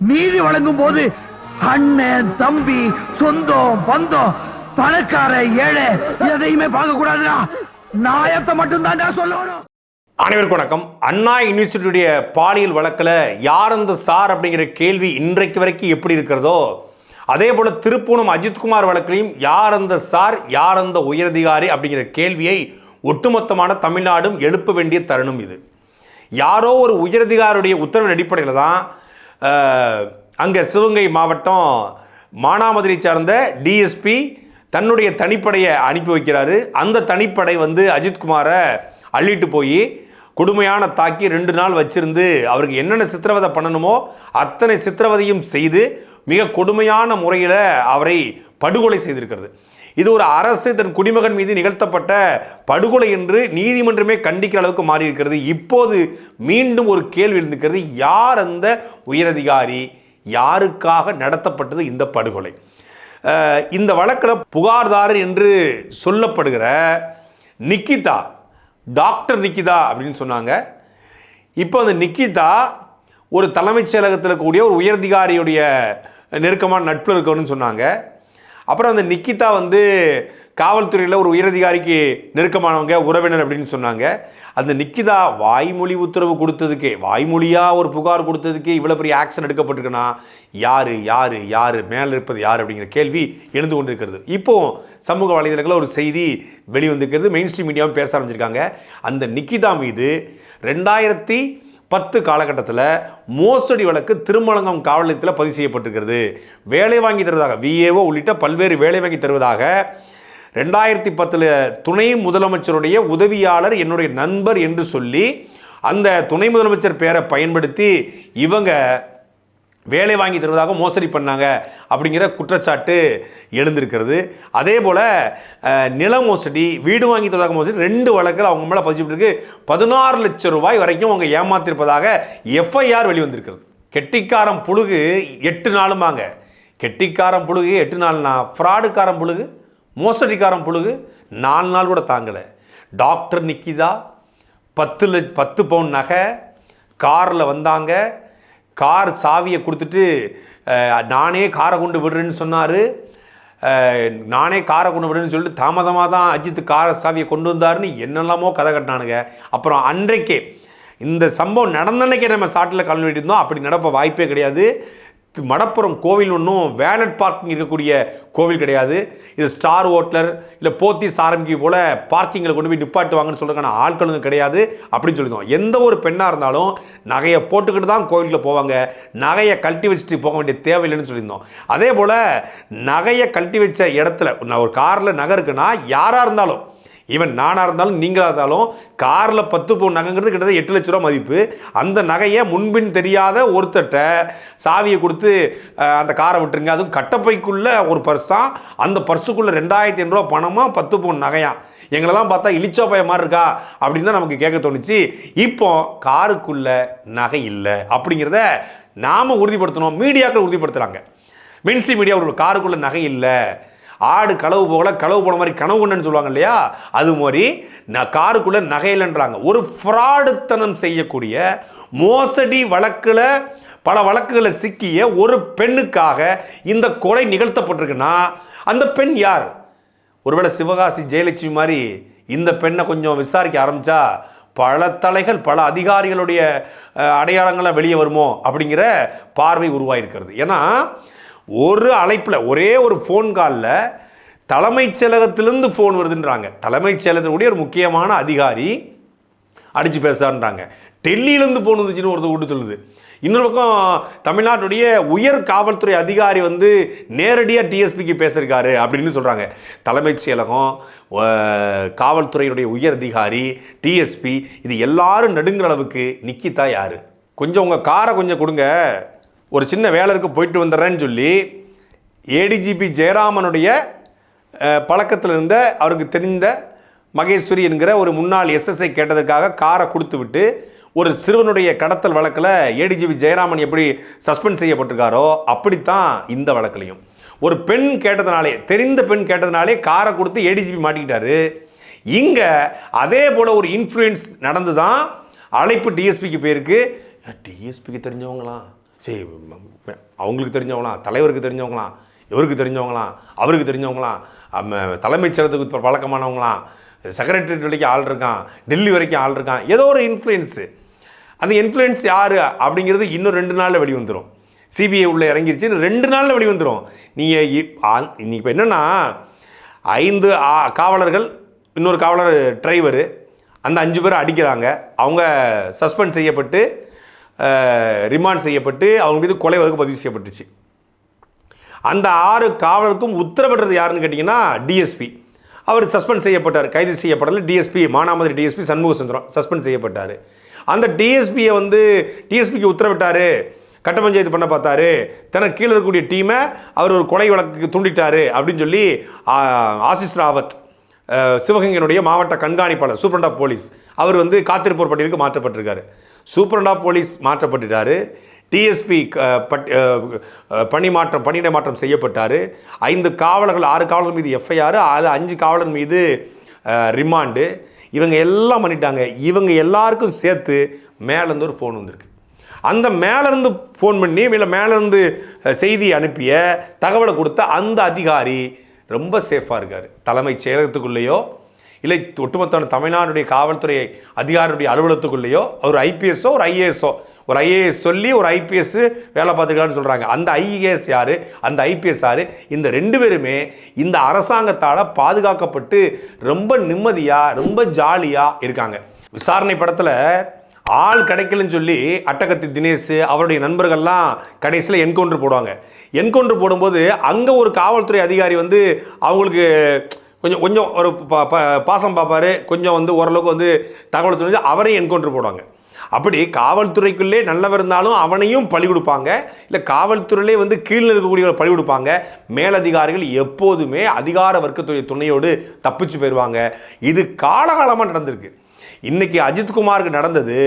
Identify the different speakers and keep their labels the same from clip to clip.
Speaker 1: நீதி வழங்கும் போது அண்ணன் தம்பி சொந்தம் பந்தம் பணக்கார ஏழை எதையுமே பார்க்க கூடாதுடா நாயத்தை மட்டும் தான்டா சொல்லணும்.
Speaker 2: அனைவருக்கும் வணக்கம். அண்ணா யூனிவர்சிட்டியுடைய பாலியல் வழக்கில் யார் அந்த சார் அப்படிங்கிற கேள்வி இன்றைக்கு வரைக்கும் எப்படி இருக்கிறதோ அதே போல் திருப்பூணம் அஜித்குமார் வழக்கிலையும் யார் அந்த சார் யார் அந்த உயரதிகாரி அப்படிங்கிற கேள்வியை ஒட்டுமொத்தமான தமிழ்நாடும் எழுப்ப வேண்டிய தருணம் இது. யாரோ ஒரு உயரதிகாரியுடைய உத்தரவின் அடிப்படையில் தான் அங்கே சிவகங்கை மாவட்டம் மானாமதுரை சார்ந்த டிஎஸ்பி தன்னுடைய தனிப்படையை அனுப்பி வைக்கிறாரு. அந்த தனிப்படை வந்து அஜித்குமாரை அள்ளிட்டு போய் கொடுமையான தாக்கி ரெண்டு நாள் வச்சிருந்து அவருக்கு என்னென்ன சித்திரவதை பண்ணணுமோ அத்தனை சித்திரவதையும் செய்து மிக கொடுமையான முறையில் அவரை படுகொலை செய்திருக்கிறது. இது ஒரு அரசு தன் குடிமகன் மீது நிகழ்த்தப்பட்ட படுகொலை என்று நீதிமன்றமே கண்டிக்கிற அளவுக்கு மாறி இருக்கிறது இப்போது மீண்டும் ஒரு கேள்வி எழுந்திருக்கிறது. யார் அந்த உயரதிகாரி? யாருக்காக நடத்தப்பட்டது இந்த படுகொலை? இந்த வழக்கில் புகார்தாரர் என்று சொல்லப்படுகிற நிக்கிதா டாக்டர் நிக்கிதா அப்படின்னு சொன்னாங்க. இப்போ அந்த நிக்கிதா ஒரு தலைமைச் செயலகத்தில் கூடிய ஒரு உயரதிகாரியுடைய நெருக்கமான நட்பில் இருக்கணும்னு சொன்னாங்க. அப்புறம் அந்த நிக்கிதா வந்து காவல்துறையில் ஒரு உயரதிகாரிக்கு நெருக்கமானவங்க உறவினர் அப்படின்னு சொன்னாங்க. அந்த நிக்கிதா வாய்மொழி உத்தரவு கொடுத்ததுக்கே வாய்மொழியாக ஒரு புகார் கொடுத்ததுக்கே இவ்வளோ பெரிய ஆக்ஷன் எடுக்கப்பட்டிருக்குன்னா யார் யார் யார் மேலே இருப்பது யார் அப்படிங்கிற கேள்வி எழுந்து கொண்டிருக்கிறது. இப்போ சமூக வலைதளங்களில் ஒரு செய்தி வெளிவந்திருக்கிறது மெயின் ஸ்ட்ரீம் மீடியாவும் பேச ஆரம்பிச்சிருக்காங்க. அந்த நிக்கிதா மீது ரெண்டாயிரத்தி பத்து காலகட்டத்தில் மோசடி வழக்கு திருமலங்கம் காவல் நிலையத்தில் பதிவு செய்யப்பட்டிருக்கிறது. வேலை வாங்கி தருவதாக விஏஓ உள்ளிட்ட பல்வேறு வேலை வாங்கி தருவதாக ரெண்டாயிரத்தி பத்தில் துணை முதலமைச்சருடைய உதவியாளர் என்னுடைய நண்பர் என்று சொல்லி அந்த துணை முதலமைச்சர் பேரை பயன்படுத்தி இவங்க வேலை வாங்கி தருவதாக மோசடி பண்ணாங்க. அப்படிங்கிற குற்றச்சாட்டு எழுந்திருக்கிறது. அதே போல் நில மோசடி வீடு வாங்கி தருவதாக மோசடி ரெண்டு வழக்கில் அவங்க மேலே பதிச்சுட்டு பதினாறு லட்சம் ரூபாய் வரைக்கும் அவங்க ஏமாத்திருப்பதாக எஃப்ஐஆர் வெளிவந்திருக்கிறது. கெட்டிக்காரம் புழுகு எட்டு நாளுமாங்க கெட்டிக்காரம் புழுகு எட்டு நாள்னா ஃப்ராடுக்காரம் புழுகு மோசடிக்காரம் புழுகு நாலு நாள் கூட தாங்கலை. டாக்டர் நிக்கிதா பத்து லட்ச பத்து பவுன் நகை காரில் வந்தாங்க. கார் சாவியை கொடுத்துட்டு நானே காரை கொண்டு விடுறேன்னு சொன்னார். நானே காரை கொண்டு விடுறேன்னு சொல்லிட்டு தாமதமாக தான் அஜித் கார சாவியை கொண்டு வந்தாருன்னு என்னெல்லாமோ கதை கட்டினானுங்க. அப்புறம் அன்றைக்கே இந்த சம்பவம் நடந்தன்னைக்கே நம்ம சாட்டில் கலந்து இருந்தோம் அப்படி நடப்ப வாய்ப்பே கிடையாது. மடப்புறம் கோவில் ஒன்றும் வேலட் பார்க்கிங் இருக்கக்கூடிய கோவில் கிடையாது. இது ஸ்டார் ஹோட்டலர் இல்லை போத்தி சாரங்கி போல் பார்க்கிங்கில் கொண்டு போய் நிப்பாட்டுவாங்கன்னு சொல்கிறதுக்கான ஆட்களும் கிடையாது அப்படின்னு சொல்லியிருந்தோம். எந்த ஒரு பெண்ணாக இருந்தாலும் நகையை போட்டுக்கிட்டு தான் கோவிலுக்கு போவாங்க. நகையை கழட்டி வச்சுட்டு போக வேண்டிய தேவையில்லைன்னு சொல்லியிருந்தோம். அதே போல் நகையை கழட்டி வச்ச இடத்துல நான் ஒரு காரில் நகை இருக்குன்னா யாராக இருந்தாலும் ஈவன் நானாக இருந்தாலும் நீங்களாக இருந்தாலும் காரில் பத்து பவுன் நகைங்கிறது கிட்டத்தட்ட எட்டு லட்ச ரூபா மதிப்பு. அந்த நகையை முன்பின் தெரியாத ஒருத்தட்ட சாவியை கொடுத்து அந்த காரை விட்டுருங்க. அதுவும் கட்டப்பைக்குள்ளே ஒரு பர்ஸாக அந்த பர்ஸுக்குள்ளே ரெண்டாயிரத்தி ஐநூறுரூவா பணமாக பத்து பவுன் நகையா? எங்களெல்லாம் பார்த்தா இளிச்சா பய மாதிரி இருக்கா? அப்படின்னு தான் நமக்கு கேட்க தோணுச்சு. இப்போ காருக்குள்ள நகை இல்லை. அப்படிங்கிறத நாம் உறுதிப்படுத்தணும். மீடியாக்கள் உறுதிப்படுத்துகிறாங்க மின்சி மீடியா ஒரு காருக்குள்ள நகை இல்லை. ஆடு களவு போகல களவு போன மாதிரி கனவு கொண்டன்னு சொல்லுவாங்க இல்லையா? அது மாதிரி நான் காருக்குள்ள நகையிலன்றாங்க ஒரு ஃப்ராடுத்தனம் செய்யக்கூடிய மோசடி வழக்கில் பல வழக்குகளை சிக்கிய ஒரு பெண்ணுக்காக இந்த கொலை நிகழ்த்தப்பட்டிருக்குன்னா அந்த பெண் யார்? ஒருவேளை சிவகாசி ஜெயலட்சுமி மாதிரி இந்த பெண்ணை கொஞ்சம் விசாரிக்க ஆரம்பித்தா பல தலைகள் பல அதிகாரிகளுடைய அஹ், அடையாளங்கள்லாம் வெளியே வருமோ அப்படிங்கிற பார்வை உருவாயிருக்கிறது. ஏன்னா ஒரு அழைப்பில் ஒரே ஒரு ஃபோன் காலில் தலைமைச் செயலகத்திலிருந்து ஃபோன் வருதுன்றாங்க. தலைமைச் செயலகத்தினுடைய ஒரு முக்கியமான அதிகாரி அடித்து பேசுகிறான்றாங்க டெல்லியிலேருந்து ஃபோன் வந்துச்சுன்னு ஒருத்தர் கூட்டு சொல்லுது. இன்னொரு பக்கம் தமிழ்நாட்டுடைய உயர் காவல்துறை அதிகாரி வந்து நேரடியாக டிஎஸ்பிக்கு பேசியிருக்காரு அப்படின்னு சொல்கிறாங்க தலைமைச் செயலகம் காவல்துறையினுடைய உயர் அதிகாரி டிஎஸ்பி இது எல்லாரும் நடுங்கிற அளவுக்கு நிக்கிதா யார்? கொஞ்சம் உங்கள் காரை கொஞ்சம் கொடுங்க. ஒரு சின்ன வேலருக்கு போயிட்டு வந்துடுறேன்னு சொல்லி ஏடிஜிபி ஜெயராமனுடைய பழக்கத்தில் இருந்த அவருக்கு தெரிந்த மகேஸ்வரி என்கிற ஒரு முன்னாள் எஸ்எஸ்ஐ கேட்டதற்காக காரை கொடுத்து விட்டு ஒரு சிறுவனுடைய கடத்தல் வழக்கில் ஏடிஜிபி ஜெயராமன் எப்படி சஸ்பெண்ட் செய்யப்பட்டிருக்காரோ அப்படித்தான் இந்த வழக்கிலையும். ஒரு பெண் கேட்டதுனாலே தெரிந்த பெண் கேட்டதுனாலே காரை கொடுத்து ஏடிஜிபி மாட்டிக்கிட்டாரு. இங்கே அதே போல் ஒரு இன்ஃப்ளூயன்ஸ் நடந்து தான் அழைப்பு டிஎஸ்பிக்கு போயிருக்கு. டிஎஸ்பிக்கு தெரிஞ்சவங்களாம் சரி அவங்களுக்கு தெரிஞ்சவங்களாம் தலைவருக்கு தெரிஞ்சவங்களாம் இவருக்கு தெரிஞ்சவங்களாம் அவருக்கு தெரிஞ்சவங்களாம் தலைமைச் செயலகத்துக்கு பழக்கமானவங்களாம் செக்ரட்டரியேட் வரைக்கும் ஆள் இருக்கான் டெல்லி வரைக்கும் ஆள் இருக்கான் ஏதோ ஒரு இன்ஃப்ளூயன்ஸு அந்த இன்ஃப்ளூயன்ஸ் யார் அப்படிங்கிறது இன்னும் ரெண்டு நாளில் வெளி வந்துடும் சிபிஐ உள்ளே இறங்கிருச்சு ரெண்டு நாளில் வெளி வந்துடும் நீங்கள் இப்போ என்னென்னா ஐந்து ஆ- காவலர்கள் இன்னொரு காவலர் டிரைவரு அந்த அஞ்சு பேர் அடிக்கிறாங்க. அவங்க சஸ்பெண்ட் செய்யப்பட்டு ரிமாண்ட் செய்யப்பட்டு அவங்க மீது கொலை வழக்கு பதிவு செய்யப்பட்டுச்சு. அந்த ஆறு காவலருக்கும் உத்தரவிடுறது யாருன்னு கேட்டிங்கன்னா டிஎஸ்பி அவர் சஸ்பெண்ட் செய்யப்பட்டார். கைது செய்யப்படல. DSP Manamadurai DSP Shanmuga Sundaram suspend செய்யப்பட்டார். அந்த டிஎஸ்பியை வந்து டிஎஸ்பிக்கு உத்தரவிட்டார். கட்ட பஞ்சாயத்து பண்ண பார்த்தாரு. தனக்கு கீழே இருக்கக்கூடிய டீமை அவர் ஒரு கொலை வழக்குக்கு தூண்டிட்டார் அப்படின்னு சொல்லி ஆசிஸ் ராவத் சிவகங்கையினுடைய மாவட்ட கண்காணிப்பாளர் சூப்பரண்ட் ஆஃப் போலீஸ் அவர் வந்து காத்திருப்போர் பட்டியலுக்கு மாற்றப்பட்டிருக்காரு. சூப்பரண்ட் ஆஃப் போலீஸ் மாற்றப்பட்டுட்டாரு. டிஎஸ்பி பட் பணி மாற்றம் பணியிட மாற்றம் செய்யப்பட்டார். ஐந்து காவலர்கள் ஆறு காவலர்கள் மீது எஃப்ஐஆர் அது அஞ்சு காவலர் மீது ரிமாண்டு. இவங்க எல்லாம் பண்ணிட்டாங்க. இவங்க எல்லாருக்கும் சேர்த்து மேலேருந்து ஒரு ஃபோன் வந்திருக்கு. அந்த மேலேருந்து ஃபோன் பண்ணி இல்லை மேலேருந்து செய்தி அனுப்பிய தகவலை கொடுத்த அந்த அதிகாரி ரொம்ப சேஃபாக இருக்கார். தலைமைச் செயலகத்துக்குள்ளேயோ இல்லை ஒட்டுமொத்த தமிழ்நாடுடைய காவல்துறை அதிகாரியுடைய அலுவலகத்துக்குள்ளேயோ ஒரு ஐபிஎஸ்ஸோ ஒரு ஐஏஎஸ்ஸோ ஒரு ஐஏஎஸ் சொல்லி ஒரு ஐபிஎஸ் வேலை பார்த்துக்கலான்னு சொல்கிறாங்க அந்த ஐஏஎஸ் யார்? அந்த ஐபிஎஸ் யார்? இந்த ரெண்டு பேருமே இந்த அரசாங்கத்தால் பாதுகாக்கப்பட்டு ரொம்ப நிம்மதியாக ரொம்ப ஜாலியாக இருக்காங்க. விசாரணை படத்தில் ஆள் கிடைக்கலன்னு சொல்லி அட்டகத்தி தினேஷ் அவருடைய நண்பர்கள்லாம் கடைசியில் என்கவுண்டர் போடுவாங்க. என்கவுண்டர் போடும்போது அங்கே ஒரு காவல்துறை அதிகாரி வந்து அவங்களுக்கு கொஞ்சம் கொஞ்சம் ஒரு பாசம் பார்ப்பாரு. கொஞ்சம் வந்து ஓரளவுக்கு வந்து தகவல் சொல்லி அவரையும் என்கவுண்டர் போடுவாங்க. அப்படி காவல்துறைக்குள்ளே நல்லவர் இருந்தாலும் அவனையும் பழி கொடுப்பாங்க. இல்லை காவல்துறையிலே வந்து கீழே இருக்கக்கூடியவர்கள் பழி கொடுப்பாங்க. மேலதிகாரிகள் எப்போதுமே அதிகார வர்க்கத்துடைய துணையோடு தப்பிச்சு போயிடுவாங்க இது காலகாலமாக நடந்திருக்கு. இன்னைக்கு அஜித்குமாருக்கு நடந்தது.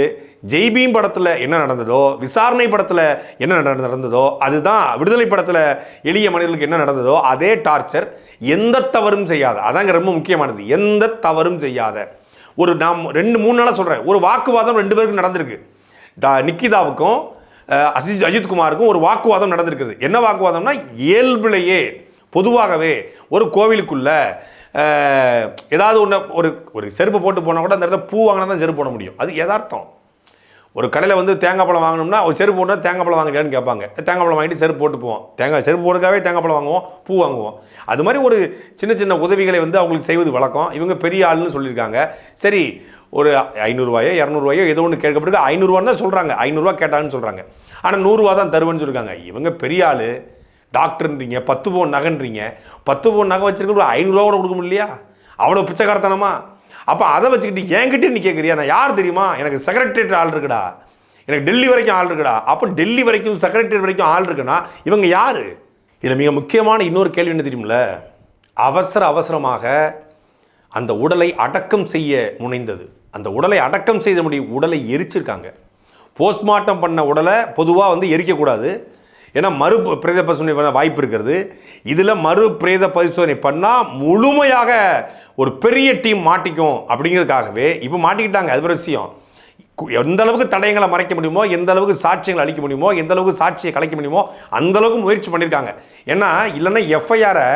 Speaker 2: ஜெய்பீம் படத்தில் என்ன நடந்ததோ விசாரணை படத்தில் என்ன நடந்ததோ அதுதான் விடுதலை படத்தில் எளிய மனிதர்களுக்கு என்ன நடந்ததோ அதே டார்ச்சர். எந்த தவறும் செய்யாத. அதாங்க ரொம்ப முக்கியமானது. எந்த தவறும் செய்யாத. ஒரு நாம் ரெண்டு மூணு நாளாக சொல்கிறேன் ஒரு வாக்குவாதம் ரெண்டு பேருக்கும் நடந்திருக்கு. டா- நிக்கிதாவுக்கும் அஜித் அஜித்குமாருக்கும் ஒரு வாக்குவாதம் நடந்திருக்குது என்ன வாக்குவாதம்னா இயல்பிலேயே பொதுவாகவே ஒரு கோவிலுக்குள்ள ஏதாவது ஒன்று ஒரு ஒரு செருப்பு போட்டு போனால் கூட அந்த இடத்துல பூ வாங்கினா தான் செருப்பு போட முடியும். அது யதார்த்தம். ஒரு கடையில் வந்து தேங்காய் பழம் வாங்கணும்னா ஒரு செருப்பு போட்டால் தேங்காய் பழம் வாங்குறியான்னு கேட்பாங்க. தேங்காய் பழம் வாங்கிட்டு செருப்பு போட்டு போவோம். தேங்காய் செருப்பு போடுறதுக்காகவே தேங்காய் பழம் வாங்குவோம் பூ வாங்குவோம். அது மாதிரி ஒரு சின்ன சின்ன உதவிகளை வந்து அவங்களுக்கு செய்வது வழக்கம். இவங்க பெரிய ஆளுன்னு சொல்லியிருக்காங்க. சரி ஒரு ஐநூறுரூவாயோ இரநூறுவாயோ ஏதோ ஒன்று கேட்கப்பட்டு ஐநூறுரூவான்னு தான் சொல்கிறாங்க ஐநூறுரூவா கேட்டாங்கன்னு சொல்கிறாங்க ஆனால் நூறுரூவா தான் தருவேன்னு சொல்லியிருக்காங்க. இவங்க பெரிய ஆள். டாக்டர்ன்றீங்க பத்து பவுன் நகைன்றீங்க. பத்து பவுன் நகை வச்சிருக்க ஒரு ஐநூறுரூவா கூட கொடுக்க முடியலையா? அவ்வளோ பிச்சைக்காரத்தனமா? அப்போ அதை வச்சுக்கிட்டு என்கிட்ட நீ கேட்குறியா நான் யார் தெரியுமா? எனக்கு செக்ரட்டரியேட் ஆள் இருக்குடா. எனக்கு டெல்லி வரைக்கும் ஆள் இருக்குடா. அப்போ டெல்லி வரைக்கும் செக்ரட்டரியேட் வரைக்கும் ஆள் இருக்குன்னா இவங்க யார்? இதில் மிக முக்கியமான இன்னொரு கேள்வி என்ன தெரியுமில்ல? அவசர அவசரமாக அந்த உடலை அடக்கம் செய்ய முனைந்தது. அந்த உடலை அடக்கம் செய்த முடியும் உடலை எரிச்சிருக்காங்க. போஸ்ட்மார்ட்டம் பண்ண உடலை பொதுவாக வந்து எரிக்கக்கூடாது. ஏன்னா மறு பிரேத பரிசோதனை பண்ண வாய்ப்பு இருக்கிறது. இதில் மறு பிரேத பரிசோதனை பண்ணால் முழுமையாக ஒரு பெரிய டீம் மாட்டிக்கும் அப்படிங்கிறதுக்காகவே இப்போ மாட்டிக்கிட்டாங்க. அது ஒரு விஷயம். எந்த அளவுக்கு தடயங்களை மறைக்க முடியுமோ எந்த அளவுக்கு சாட்சியங்களை அளிக்க முடியுமோ எந்த அளவுக்கு சாட்சியை கலைக்க முடியுமோ அந்த அளவுக்கு முயற்சி பண்ணியிருக்காங்க ஏன்னா இல்லைன்னா எஃப்ஐஆரை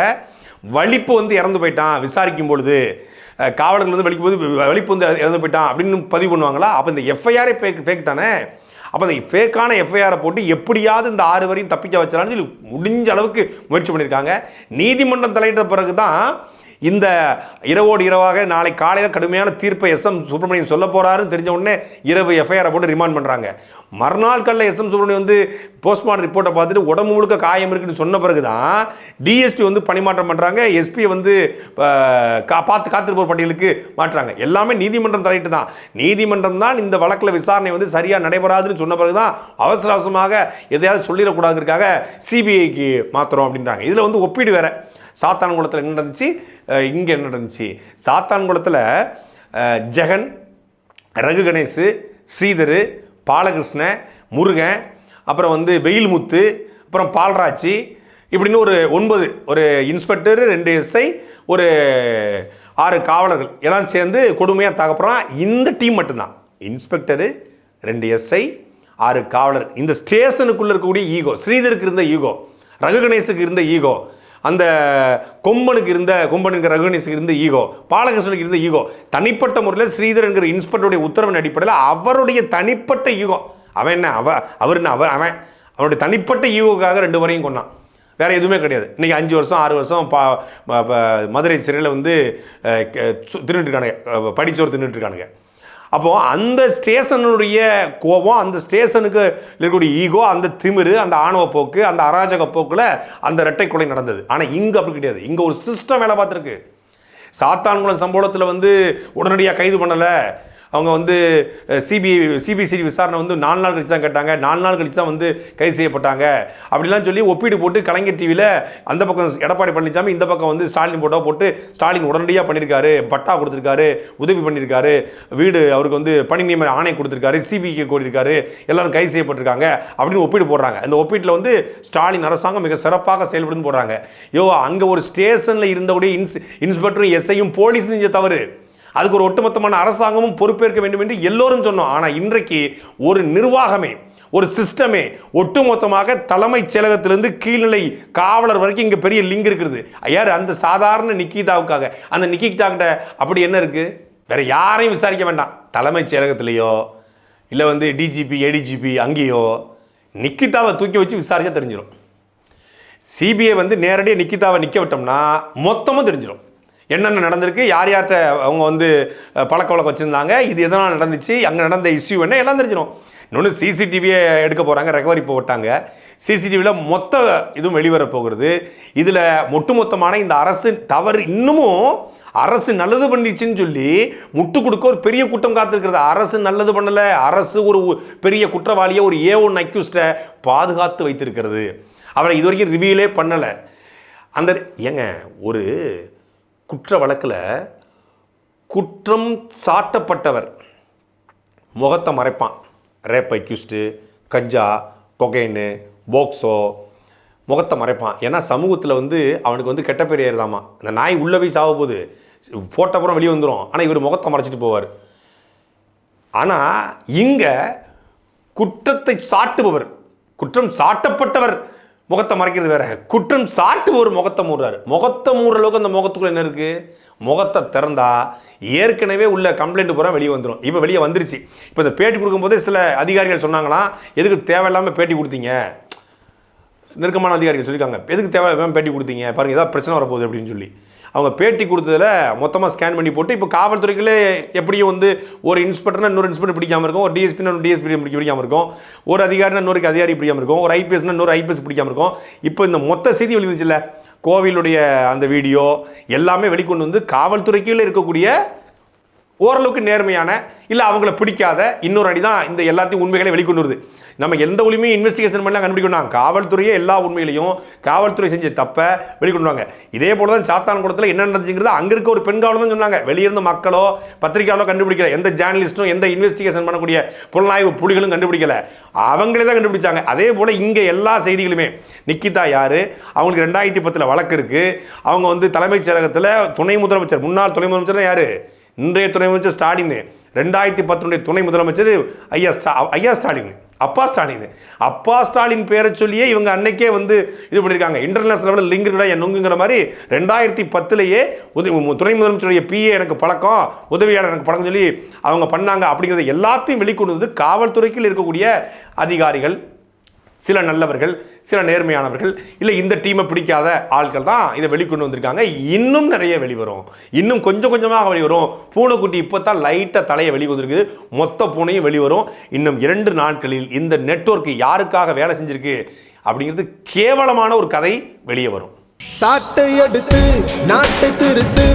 Speaker 2: வலிப்பு வந்து இறந்து போயிட்டான் விசாரிக்கும் பொழுது. காவலர்கள் வந்து வலிக்கும் போது வலிப்பு வந்து இறந்து போயிட்டான் அப்படின்னு பதிவு பண்ணுவாங்களா? அப்போ இந்த எஃப்ஐஆரே ஃபேக் ஃபேக் தானே? அப்போ இந்த ஃபேக்கான எஃப்ஐஆரை போட்டு எப்படியாவது இந்த ஆறு வரையும் தப்பிக்க வச்சிடலான்னு சொல்லி முடிஞ்ச அளவுக்கு முயற்சி பண்ணியிருக்காங்க நீதிமன்றம் தலையிட்ட பிறகு தான் இந்த இரவோடு இரவாக நாளை காலையில் கடுமையான தீர்ப்பை எஸ் எம் சுப்பிரமணியன் சொல்ல போறாருன்னு தெரிஞ்ச உடனே இரவு எஃப்ஐஆரை போட்டு ரிமாண்ட் பண்ணுறாங்க மறுநாள் காலையில் எஸ் எம் சுப்பிரமணியன் வந்து போஸ்ட்மார்ட்டம் ரிப்போர்ட்டை பார்த்துட்டு உடம்பு முழுக்க காயம் இருக்குன்னு சொன்ன பிறகு தான் டிஎஸ்பி வந்து பணிமாற்றம் பண்ணுறாங்க எஸ்பியை வந்து கா பார்த்து காத்திருப்போர் பட்டியலுக்கு மாற்றுறாங்க எல்லாமே நீதிமன்றம் தலையிட்டு தான். நீதிமன்றம் தான் இந்த வழக்கில் விசாரணை வந்து சரியாக நடைபெறாதுன்னு சொன்ன பிறகு தான் அவசர அவசரமாக எதையாவது சொல்லிடக்கூடாதுக்காக சிபிஐக்கு மாற்றுறோம் அப்படின்றாங்க. இதில் வந்து ஒப்பீடு வேறு. சாத்தான்குளத்தில் என்ன நடந்துச்சு? இங்கே என்ன நடந்துச்சு. சாத்தான்குளத்தில் ஜெகன் ரகு கணேஷ் ஸ்ரீதர் பாலகிருஷ்ண முருகன் அப்புறம் வந்து வெயில்முத்து அப்புறம் பால்ராஜி இப்படின்னு ஒரு ஒன்பது ஒரு இன்ஸ்பெக்டர் ரெண்டு எஸ்ஐ ஒரு ஆறு காவலர்கள் எல்லாம் சேர்ந்து கொடுமையாக தகப்புறான் இந்த டீம் மட்டும்தான். இன்ஸ்பெக்டரு ரெண்டு எஸ்ஐ ஆறு காவலர். இந்த ஸ்டேஷனுக்குள்ளே இருக்கக்கூடிய ஈகோ ஸ்ரீதருக்கு இருந்த ஈகோ ரகு கணேஷுக்கு இருந்த ஈகோ அந்த கொம்பனுக்கு இருந்த கொம்பனுக்கு ரகுகணேஷுக்கு இருந்த ஈகோ பாலகிருஷ்ணனுக்கு இருந்த ஈகோ தனிப்பட்ட முறையில் ஸ்ரீதர் என்கிற இன்ஸ்பெக்டருடைய உத்தரவின் அடிப்படையில் அவருடைய தனிப்பட்ட ஈகோ. அவன் என்ன? அவ அவர் என்ன? அவர் அவன் அவனுடைய தனிப்பட்ட ஈகோக்காக ரெண்டு வரையும் கொண்டான் வேறு எதுவுமே கிடையாது. இன்றைக்கி அஞ்சு வருஷம் ஆறு வருஷம் பா ப- மதுரை சிறையில் வந்து அஹ், சு- தின்னுட்டு இருக்கானுங்க. படிச்சோர் தின்னுட்டு அப்போது அப்போ அந்த ஸ்டேஷனுடைய கோபம் அந்த ஸ்டேஷனுக்கு இருக்கக்கூடிய ஈகோ அந்த திமிரு அந்த ஆணவ போக்கு அந்த அராஜக போக்கில் அந்த இரட்டை கொலை நடந்தது. ஆனால் இங்கே அப்படி கிடையாது. இங்கே ஒரு சிஸ்டம் வேலை பார்த்துருக்கு. சாத்தான்குளம் சம்பவத்தில் வந்து உடனடியாக கைது பண்ணலை. அவங்க வந்து சிபிஐ சிபிசிடி விசாரணை வந்து நாலு நாள் கழிச்சு தான் கேட்டாங்க. நாலு நாள் கழிச்சு தான் வந்து கைது செய்யப்பட்டாங்க. அப்படிலாம் சொல்லி ஒப்பீடு போட்டு கலைஞர் டிவியில் அந்த பக்கம் எடப்பாடி பழனிசாமி இந்த பக்கம் வந்து ஸ்டாலின் போட்டோ போட்டு ஸ்டாலின் உடனடியாக பண்ணியிருக்காரு பட்டா கொடுத்துருக்காரு உதவி பண்ணியிருக்காரு வீடு அவருக்கு வந்து பணி நியமன ஆணை கொடுத்துருக்காரு. சிபிஐக்கு கோரியிருக்காரு. எல்லாரும் கைது செய்யப்பட்டிருக்காங்க. அப்படின்னு ஒப்பீடு போடுறாங்க. அந்த ஒப்பீட்டில் வந்து ஸ்டாலின் அரசாங்கம் மிக சிறப்பாக செயல்படுன்னு போடுறாங்க. யோ அங்கே ஒரு ஸ்டேஷனில் இருந்தவுடைய இன்ஸ் இன்ஸ்பெக்டரும் எஸ்ஐயும் போலீஸ் செஞ்ச தவறு. அதுக்கு ஒரு ஒட்டுமொத்தமான அரசாங்கமும் பொறுப்பேற்க வேண்டும் என்று எல்லோரும் சொன்னோம். ஆனால் இன்றைக்கு ஒரு நிர்வாகமே ஒரு சிஸ்டமே ஒட்டுமொத்தமாக தலைமைச் செயலகத்திலிருந்து கீழ்நிலை காவலர் வரைக்கும் இங்கே பெரிய லிங்க் இருக்குது. யார்? அந்த சாதாரண நிக்கிதாவுக்காக. அந்த நிக்கிதா கிட்ட அப்படி என்ன இருக்குது வேற யாரையும் விசாரிக்க வேண்டாம். தலைமைச் செயலகத்திலேயோ இல்லை வந்து டிஜிபி ஏடிஜிபி அங்கேயோ நிக்கிதாவை தூக்கி வச்சு விசாரிச்சா தெரிஞ்சிடும் சிபிஐ வந்து நேரடியாக நிக்கிதாவை நிற்க விட்டோம்னா மொத்தமும் தெரிஞ்சிடும் என்னென்ன நடந்திருக்கு யார் யார்கிட்ட அவங்க வந்து பழக்க வழக்கம் வச்சுருந்தாங்க இது எதனால் நடந்துச்சு அங்கே நடந்த இஷ்யூ என்ன எல்லாம் தெரிஞ்சிடும் இன்னொன்று சிசிடிவியை எடுக்க போகிறாங்க ரெக்கவரி போட்டாங்க சிசிடிவியில் மொத்த இதுவும் வெளிவர போகிறது. இதில் ஒட்டுமொத்தமான இந்த அரசு தவறு இன்னமும் அரசு நல்லது பண்ணிச்சுன்னு சொல்லி முட்டு கொடுக்க ஒரு பெரிய குற்றம் காத்திருக்கிறது. அரசு நல்லது பண்ணலை அரசு ஒரு பெரிய குற்றவாளியை ஒரு ஏ ஒன் அக்யூஸ்டை பாதுகாத்து வைத்திருக்கிறது. அவரை இது வரைக்கும் ரிவியூலே பண்ணலை. அந்த ஏங்க ஒரு குற்ற வழக்கில் குற்றம் சாட்டப்பட்டவர். முகத்தை மறைப்பான். Rape accused ganja cocaine POCSO முகத்தை மறைப்பான். ஏன்னா சமூகத்தில் வந்து அவனுக்கு வந்து கெட்ட பேர் ஏறுதாமா? இந்த நாய் உள்ளே போய் சாக போகுது போட்டப்புறம் வெளியே வந்துடும் ஆனால் இவர் முகத்தை மறைச்சிட்டு போவார். ஆனால் இங்கே குற்றத்தை சாட்டுபவர் குற்றம் சாட்டப்பட்டவர் முகத்தை மறைக்கிறது வேற. குற்றம் சாட்டு ஒரு முகத்தை மூடுறாரு. முகத்தை மூடுற அளவுக்கு அந்த முகத்துக்குள்ள என்ன இருக்குது முகத்தை திறந்தா ஏற்கனவே உள்ள கம்ப்ளைண்ட் பூரா வெளியே வந்துடும் இப்போ வெளியே வந்துருச்சு. இப்போ இந்த பேட்டி கொடுக்கும்போதே சில அதிகாரிகள் சொன்னாங்களாம் எதுக்கு தேவையில்லாமல் பேட்டி கொடுத்தீங்க? நெருக்கமான அதிகாரிகள் சொல்லியிருக்காங்க. எதுக்கு தேவையில்லாமல் பேட்டி கொடுத்தீங்க? பாருங்கள் ஏதாவது பிரச்சனை வரப்போகுது அப்படின்னு சொல்லி. அவங்க பேட்டி கொடுத்ததில் மொத்தமாக ஸ்கேன் பண்ணி போட்டு இப்போ காவல்துறைகளே எப்படியும் வந்து ஒரு இன்ஸ்பெக்டர்னா இன்னொரு இன்ஸ்பெக்டர் பிடிக்காம இருக்கும் ஒரு டிஎஸ்பினா டிஎஸ்பி டிஎஸ்பி பிடிக்காம இருக்கும் ஒரு அதிகாரினா இன்னொரு அதிகாரி பிடிக்காம இருக்கும் ஒரு ஐபிஎஸ்னா இன்னொரு ஐபிஎஸ் பிடிக்காம இருக்கும். இப்போ இந்த மொத்த செய்தி வெளிந்துச்சுல்ல கோவிலுடைய அந்த வீடியோ எல்லாமே வெளிக்கொண்டு வந்து காவல்துறைக்குள்ள இருக்கக்கூடிய ஓரளவுக்கு நேர்மையான இல்லை அவங்கள பிடிக்காத இன்னொரு அடி தான் இந்த எல்லாத்தையும் உண்மைகளை வெளிக்கொண்டு வருது. நம்ம எந்த ஒளியுமே இன்வெஸ்டிகேஷன் பண்ணலாம் கண்டுபிடிக்கணும் காவல்துறையே எல்லா உண்மையிலையும் காவல்துறை செஞ்ச தப்பை வெளிக்கொண்டுவாங்க இதே போல தான் சாத்தான்குளத்தில் என்ன நடந்துச்சுங்கிறது அங்கே இருக்க ஒரு பெண் காவலர் தான் சொன்னாங்க. வெளியிருந்த மக்களோ பத்திரிகையாளோ கண்டுபிடிக்கல. எந்த ஜேர்னலிஸ்ட்டும் எந்த இன்வெஸ்டிகேஷன் பண்ணக்கூடிய புலனாய்வு புலிகளும் கண்டுபிடிக்கல. அவங்களே தான் கண்டுபிடிச்சாங்க. அதே போல் இங்கே எல்லா செய்திகளுமே. நிக்கிதா யார்? அவங்களுக்கு ரெண்டாயிரத்தி பத்தில் வழக்கு இருக்குது அவங்க வந்து தலைமைச் செயலகத்தில் துணை முதலமைச்சர் முன்னாள் துணை முதலமைச்சர் யார்? இன்றைய துணை முதலமைச்சர் ஸ்டாலின். ரெண்டாயிரத்தி பத்துடைய துணை முதலமைச்சர் ஐயா ஸ்டா ஐயா ஸ்டாலின். அப்பா ஸ்டாலின். அப்பா ஸ்டாலின் பேரை சொல்லியே இவங்க அன்னைக்கே வந்து இது பண்ணியிருக்காங்க. இன்டர்நேஷனல் லெவலில் லிங்க் என் நொங்குங்கிற மாதிரி ரெண்டாயிரத்தி பத்துலேயே உதவி துணை முதலமைச்சருடைய பிஏ எனக்கு பழக்கம் உதவியாளர் எனக்கு பழக்கம் சொல்லி அவங்க பண்ணாங்க அப்படிங்கிறத எல்லாத்தையும் வெளிக்கொண்டு வந்து காவல்துறைக்குள் இருக்கக்கூடிய அதிகாரிகள் சில நல்லவர்கள் சில நேர்மையானவர்கள் இல்லை இந்த டீமை பிடிக்காத ஆட்கள் தான் இதை வெளிக்கொண்டு வந்திருக்காங்க. இன்னும் நிறைய வெளிவரும். இன்னும் கொஞ்சம் கொஞ்சமாக வெளிவரும். பூனைக்குட்டி இப்போ தான் லைட்டாக தலையை வெளிவந்திருக்குது மொத்த பூனையும் வெளிவரும். இன்னும் இரண்டு நாட்களில் இந்த நெட்வொர்க் யாருக்காக வேலை செஞ்சிருக்கு அப்படிங்கிறது கேவலமான ஒரு கதை வெளியே வரும்.
Speaker 3: சாட்டை எடுத்து நாட்டை திருத்து